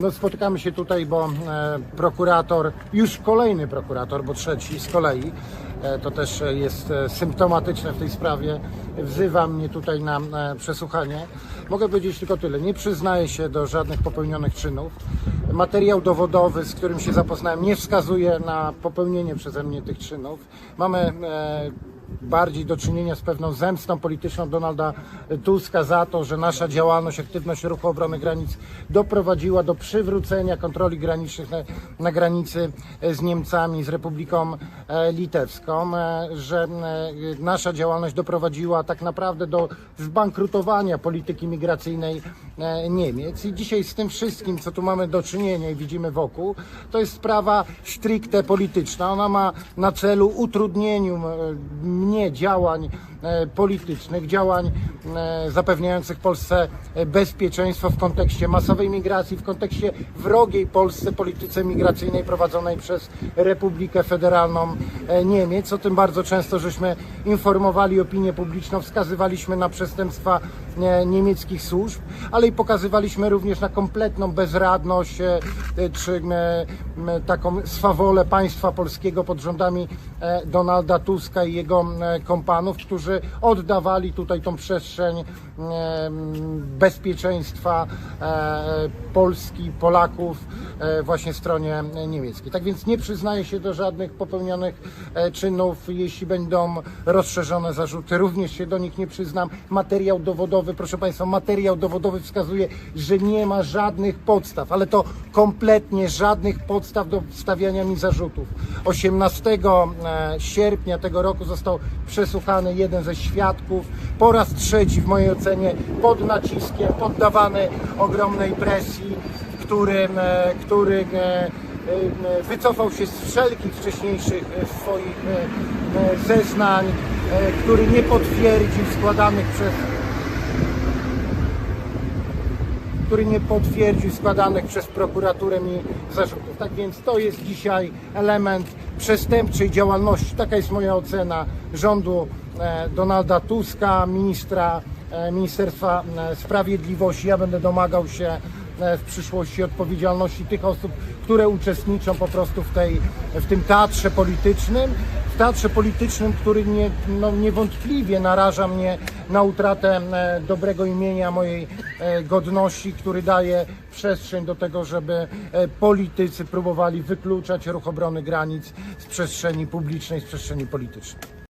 No, spotykamy się tutaj, bo e, prokurator, już kolejny prokurator, bo trzeci z kolei, e, to też jest e, symptomatyczne w tej sprawie, wzywa mnie tutaj na e, przesłuchanie. Mogę powiedzieć tylko tyle, nie przyznaję się do żadnych popełnionych czynów. Materiał dowodowy, z którym się zapoznałem, nie wskazuje na popełnienie przeze mnie tych czynów. Mamy e, bardziej do czynienia z pewną zemstą polityczną Donalda Tuska za to, że nasza działalność, aktywność ruchu obrony granic doprowadziła do przywrócenia kontroli granicznych na, na granicy z Niemcami, z Republiką e, Litewską, e, że e, nasza działalność doprowadziła tak naprawdę do zbankrutowania polityki migracyjnej Niemiec. I dzisiaj z tym wszystkim, co tu mamy do czynienia i widzimy wokół, to jest sprawa stricte polityczna. Ona ma na celu utrudnieniu e, mnie działań e, politycznych, działań e, zapewniających Polsce e, bezpieczeństwo w kontekście masowej migracji, w kontekście wrogiej Polsce polityce migracyjnej prowadzonej przez Republikę Federalną Niemiec. O tym bardzo często żeśmy informowali opinię publiczną, wskazywaliśmy na przestępstwa e, niemieckich służb, ale i pokazywaliśmy również na kompletną bezradność e, e, czy e, taką swawolę państwa polskiego pod rządami e, Donalda Tuska i jego e, kompanów, którzy oddawali tutaj tą przestrzeń e, bezpieczeństwa e, Polski, Polaków e, właśnie stronie niemieckiej. Tak więc nie przyznaję się do żadnych popełnionych e, czynów. Jeśli będą rozszerzone zarzuty, również się do nich nie przyznam. Materiał dowodowy, proszę Państwa, materiał dowodowy wskazuje, że nie ma żadnych podstaw, ale to kompletnie żadnych podstaw do stawiania mi zarzutów. 18 e, sierpnia tego roku został przesłuchany jeden ze świadków, po raz trzeci w mojej ocenie pod naciskiem, poddawany ogromnej presji, którym, e, który e, e, wycofał się z wszelkich wcześniejszych e, swoich e, e, zeznań, który nie potwierdził składanych przez który nie potwierdził składanych przez prokuraturę mi zarzutów. Tak więc to jest dzisiaj element przestępczej działalności. Taka jest moja ocena rządu Donalda Tuska, ministra Ministerstwa Sprawiedliwości. Ja będę domagał się w przyszłości odpowiedzialności tych osób, które uczestniczą po prostu w, tej, w tym teatrze politycznym. W teatrze politycznym, który nie, no, niewątpliwie naraża mnie na utratę e, dobrego imienia, mojej e, godności, który daje przestrzeń do tego, żeby e, politycy próbowali wykluczać ruch obrony granic z przestrzeni publicznej, z przestrzeni politycznej.